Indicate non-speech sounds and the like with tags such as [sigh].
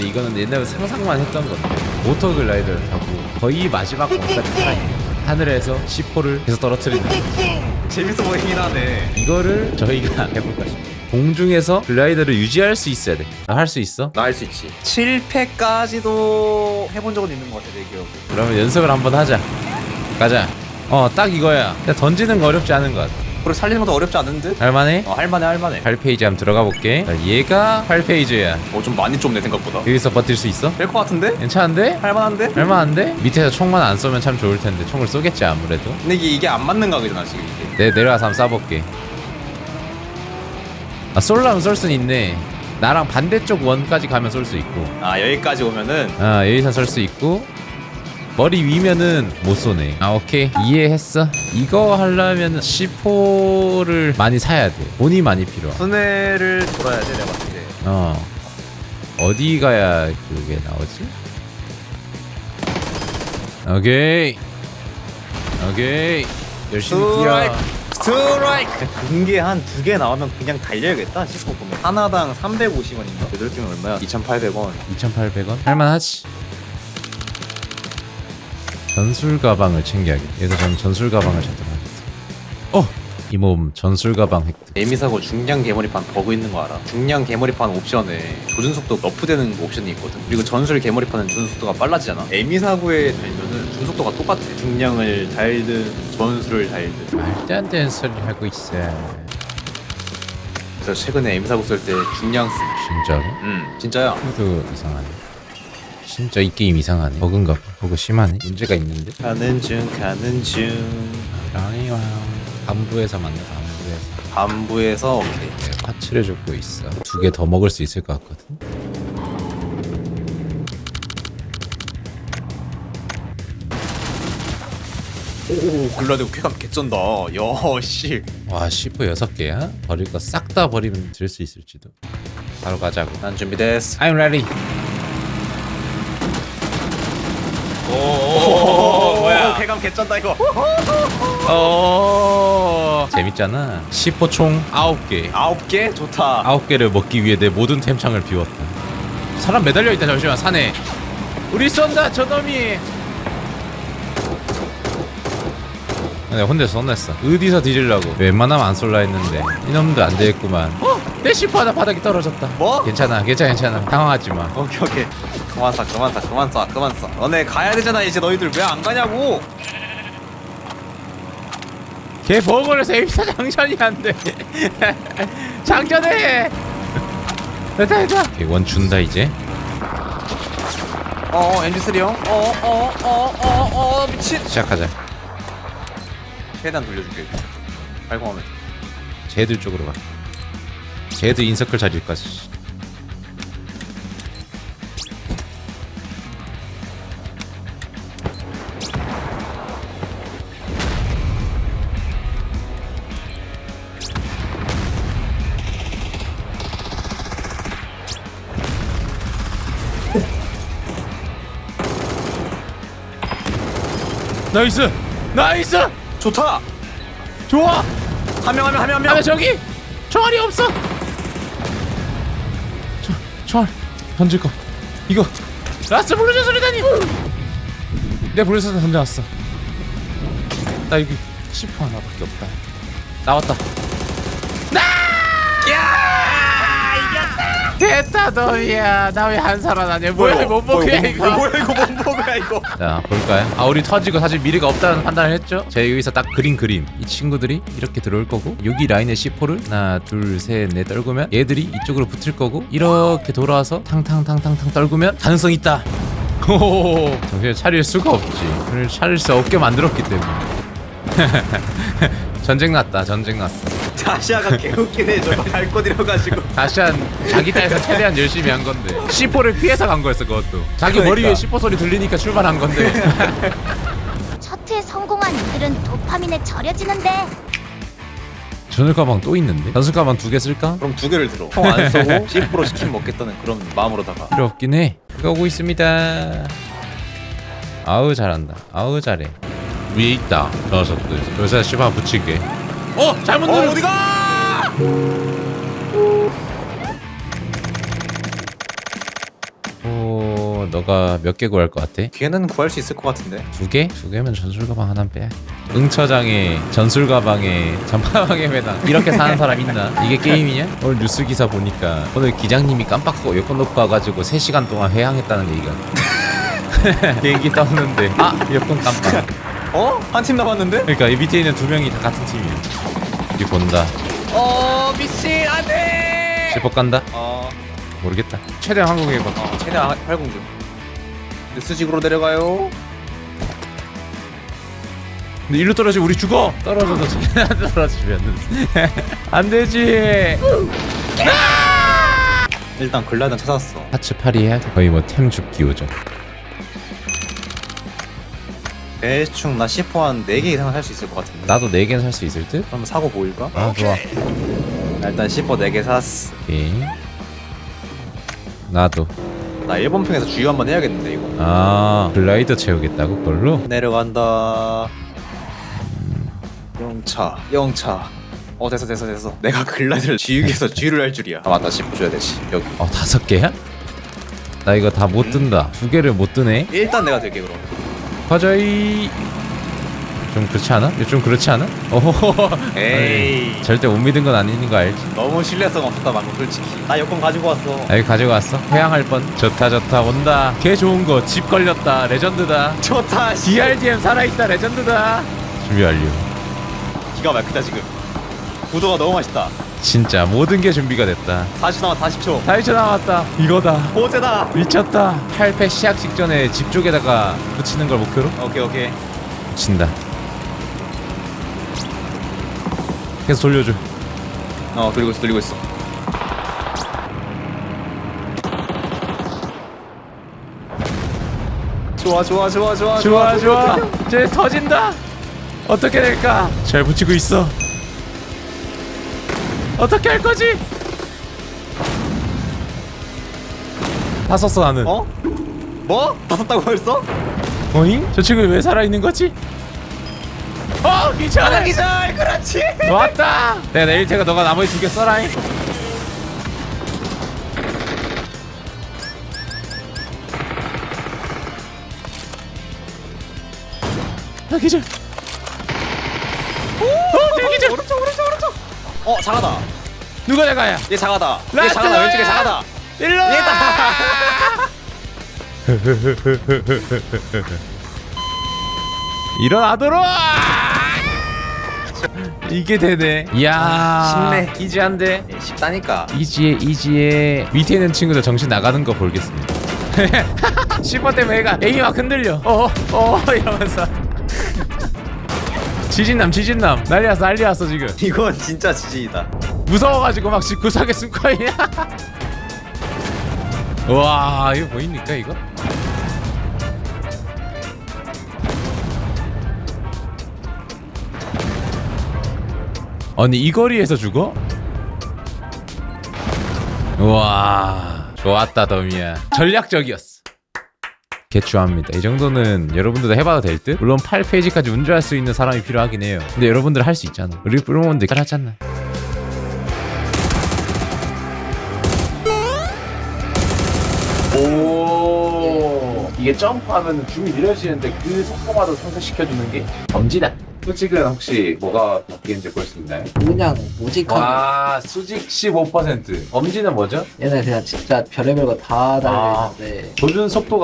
근데 이거는 옛날에 상상만 했던 건데 모터 글라이더를 타고 거의 마지막 공까지 타요. 하늘에서 C4를 계속 떨어뜨리는 재밌어 보이긴 하네. 이거를 저희가 [laughs] 해볼까 싶어요. 공중에서 글라이더를 유지할 수 있어야 돼할 수 있어? 나 할 수 있지. 7패까지도 해본 적은 있는 것 같아 내 기억에. 그러면 연습을 한번 하자. 가자. 어 딱 이거야. 그냥 던지는 거 어렵지 않은 것 같아 그리고 살리는 것도 어렵지 않은 듯? 할만해? 어 할만해 할만해. 8페이지 한번 들어가 볼게 자, 얘가 8페이지야 어 좀 많이 좁네 생각보다. 여기서 버틸 수 있어? 될 것 같은데? 괜찮은데? 할만한데? 할만한데? 밑에서 총만 안 쏘면 참 좋을 텐데 총을 쏘겠지 아무래도 근데 이게, 이게 안 맞는 각이잖아 지금 이게. 내 내려가서 한번 쏴볼게 아 쏠라면 쏠 순 있네 나랑 반대쪽 원까지 가면 쏠 수 있고 아 여기까지 오면은 아 여기서 쏠수 있고 머리 위면은 못 쏘네. 아 오케이. 이해했어? 이거 하려면 C4를 많이 사야 돼. 돈이 많이 필요해 순회를 돌아야 돼 내가 봤을 때. 어. 어디 가야 그게 나오지? 오케이. 오케이. 열심히 뛰어. 스트라이크! 근게 한두 개 나오면 그냥 달려야겠다 싶어 보면. 하나당 350원인가? 8개면 얼마야? 2,800원. 2,800원? 할만하지 전술 가방을 챙겨야겠다 그래서 저는 전술 가방을 찾도록 하겠습니다 어! 이 몸 전술 가방 획득 에미사고 중량 개머리판 버그 있는 거 알아? 중량 개머리판 옵션에 조준 속도 너프되는 옵션이 있거든. 그리고 전술 개머리판은 조준 속도가 빨라지잖아. 에미사고에 달면은 조준 속도가 똑같아. 중량을 달든 전술을 달든. 말도 안 되는 소리 하고 있어 그래서 최근에 에미사고 쓸 때 중량 쓰. 진짜로? 음 진짜야. 코드 이상하네 진짜 이 게임 이상하네 버그인가 봐 버그 심하네 문제가 있는데 가는 중 가는 중. 아니와 반부에서 만나 반부에서 반부에서 오케이. 내가 파츠를 줍고 있어 두 개 더 먹을 수 있을 것 같거든 오 글라디오 쾌감 개쩐다. 야 씨. 와 C4 여섯 개야? 버릴 거 싹 다 버리면 들 수 있을지도 바로 가자고 난 준비됐어. I'm ready 오 뭐야? 쾌감 개쩐다 이거. 어. 재밌잖아. C4 총 9개. 아홉 개? 좋다. 9개를 먹기 위해 내 모든 템창을 비웠다. 사람 매달려 있다 잠시만 산에. 우리 쏜다 저놈이. 내가 혼자서 혼냈어. 어디서 뒤질라고? 웬만하면 안 쏠라 했는데. 이놈도 안 되겠구만. 어? 내 C4 하나 바닥에 떨어졌다. 뭐? 괜찮아 괜찮아 괜찮아. 당황하지 마. 오케이 오케이. 그만 쏴 그만 쏴 그만 쏴 그만 쏴. 너네 가야 되잖아 이제 너희들. 왜 안 가냐고. 걔 버거에서 에이사 장전이 안돼 장전해 됐다 됐다 원 준다 이제 어 엔지 쓰리 형. 어어어어어 미친. 시작하자 최대한 돌려줄게. 발공하면. 쟤들 쪽으로 가 쟤들 인서클 자리까지 나이스 나이스 좋다. 좋아 한 명 한 명 한 명 한 명. 아 저기 총알이 없어. 저 총알 던질 거. 이거 라스트 블루즈 소리다니. 내 블루즈 던져왔어. 나 여기 10% 하나밖에 없다. 나왔다. 나! 야! 됐다 너야. 나왜한 살아나냐? 뭐야 못 먹게 이거. 뭐야 이거 못 먹어야 이거. [laughs] 자 볼까요? 아 우리 터지고 사실 미래가 없다는 판단을 했죠 제가 여기서 딱 그린 그림 이 친구들이 이렇게 들어올 거고 여기 라인에 C4를 하나 둘셋넷 떨구면 얘들이 이쪽으로 붙을 거고 이렇게 돌아와서 탕탕탕탕탕 떨구면 가능성 있다 [laughs] 호호호 정신 차릴 수가 없지 차릴 수 없게 만들었기 때문에 [laughs] 전쟁 났다 전쟁 났어 다시아가 개웃기네 저거 갈거 잃어가지고. 다시한 자기 딸에서 최대한 열심히 한 건데 C4를 피해서 간 거였어 그것도 자기 머리 위에 그러니까. C4 소리 들리니까 출발한 건데 [laughs] 첫 회에 성공한 이들은 도파민에 절여지는데 전술 가방 또 있는데? 전술 가방 두 개 쓸까? 그럼 두 개를 들어. 총 안 쏘고 C4로 치킨 먹겠다는 그런 마음으로다가. 필요 없긴 해. 그거 오고 있습니다. 아우 잘한다. 아우 잘해. 위에 있다. 저 녀석들. 요새 씨발 붙이게. 어 잘못 어 누르. 어디가? 시포 너가 몇 개 구할 것 같아? 걔는 구할 수 있을 것 같은데 두 개? 두 개면 전술 가방 하나 빼. 응처장에 전술 가방에 전파방에 매당 이렇게 사는 사람 있나? 이게 게임이냐? 오늘 뉴스 기사 보니까 오늘 기장님이 깜빡하고 여권 놓고 와가지고 3시간 동안 회항했다는 얘기가. [laughs] 비행기 떴는데 아 여권 깜빡. 어? 한 팀 남았는데? 그러니까 이 밑에 있는 두 명이 다 같은 팀이야. 우리 본다. 어 미친 안돼 실버 간다? 어, 모르겠다. 최대한 한국에 봐. 어 최대한 활공 중 뉴스직으로 내려가요 근데 일로 떨어지면 우리 죽어. 최대한 [laughs] 떨어지면 [laughs] 안 되지. 일단 글라이더 찾았어 하츠 파리 해야 돼. 거의 뭐템 죽기 오죠. 대충 나 C4 한 4개 이상은 살 수 있을 것 같은데. 나도 4개는 살 수 있을 듯? 그럼 사고 보일까? 아 좋아. 나 일단 C4 4개 샀어. 오케이. 나도. 나 1번 평에서 주유 한번 해야겠는데 이거. 아 글라이더 채우겠다고 그걸로? 내려간다. 영차 영차. 어 됐어 됐어 됐어. 내가 글라이더를 주유기에서 [laughs] 주유를 할 줄이야. 아 맞다. C4 줘야 되지. 여기. 어 다섯 개야? 나 이거 다 못 든다. 두 개를 못 드네. 일단 내가 될게 그럼 가자이. 좀 그렇지 않아? 좀 그렇지 않아? [laughs] 오호호호 에이. 아니, 절대 못 믿은 건 아닌 거 알지? 너무 신뢰성 없다 방금. 솔직히 나 여권 가지고 왔어. 아, 여기 가지고 왔어? 회항할 뻔. 좋다 좋다. 온다. 개 좋은 거. 집 걸렸다. 레전드다. 좋다 씨. DRDM 살아있다. 레전드다. 준비 완료. 기가 막히다 지금 구도가 너무 맛있다. 진짜 모든 게 준비가 됐다. 40 남았 40초. 40초 남았다. 이거다. 호재다. 미쳤다. 8패 시작 직전에 집 쪽에다가 붙이는 걸 목표로? 오케이 오케이. 붙인다. 계속 돌려줘. 어 돌리고 있어 돌리고 있어. 좋아 좋아 좋아 좋아. 좋아 좋아. 이제 터진다. 어떻게 될까? 잘 붙이고 있어 어떻게 할 거지? 다 썼어 나는. 어? 뭐? 다 썼다고 벌써? 어잉? 저 친구 왜 살아있는 거지? 어 기절! 기절! 그렇지! 왔다! 내가 내릴 테니까 너가 나머지 두 개 써라잉. 아 기절! 어 내가 기절! 오른쪽 오른쪽 오른쪽 어 작아다. 누가 내가야? 얘 작아다. 얘 라스트 작아다. 너야! 왼쪽에 작아다. 일로 와! [laughs] 일어나도록! [laughs] 이게 되네. 이야. 쉽네. 이지한데? 얘 쉽다니까. 이지에 이지에 밑에 있는 친구들 정신 나가는 거 보겠습니다. [laughs] 10번 때문에 애가 애기 막 흔들려. 어어 이러면서. 지진남 지진남. 난리 났어 난리 났어 지금. [laughs] 이건 진짜 지진이다. 무서워가지고 막집 구석에 숨고 있냐 와 이거 보입니까 이거? 아니 이 거리에서 죽어? 와 좋았다 더미야. 전략적이었어 개추합니다. 이 정도는 여러분들도 해봐도 될 듯? 물론 8페이지까지 운전할 수 있는 사람이 필요하긴 해요. 근데 여러분들 할 수 있잖아. 우리 프로몬들 잘하잖아. 오 이게 점프하면 줌이 느려지는데 그 속도마다 상쇄시켜주는 게 엄지다. 수직은 혹시 뭐가 바뀌는지 볼 수 있나요? 그냥 무직한 와 수직 15% 엄지는 뭐죠? 얘는 그냥 진짜 별의별 거다 달려있는데. 조준 속도가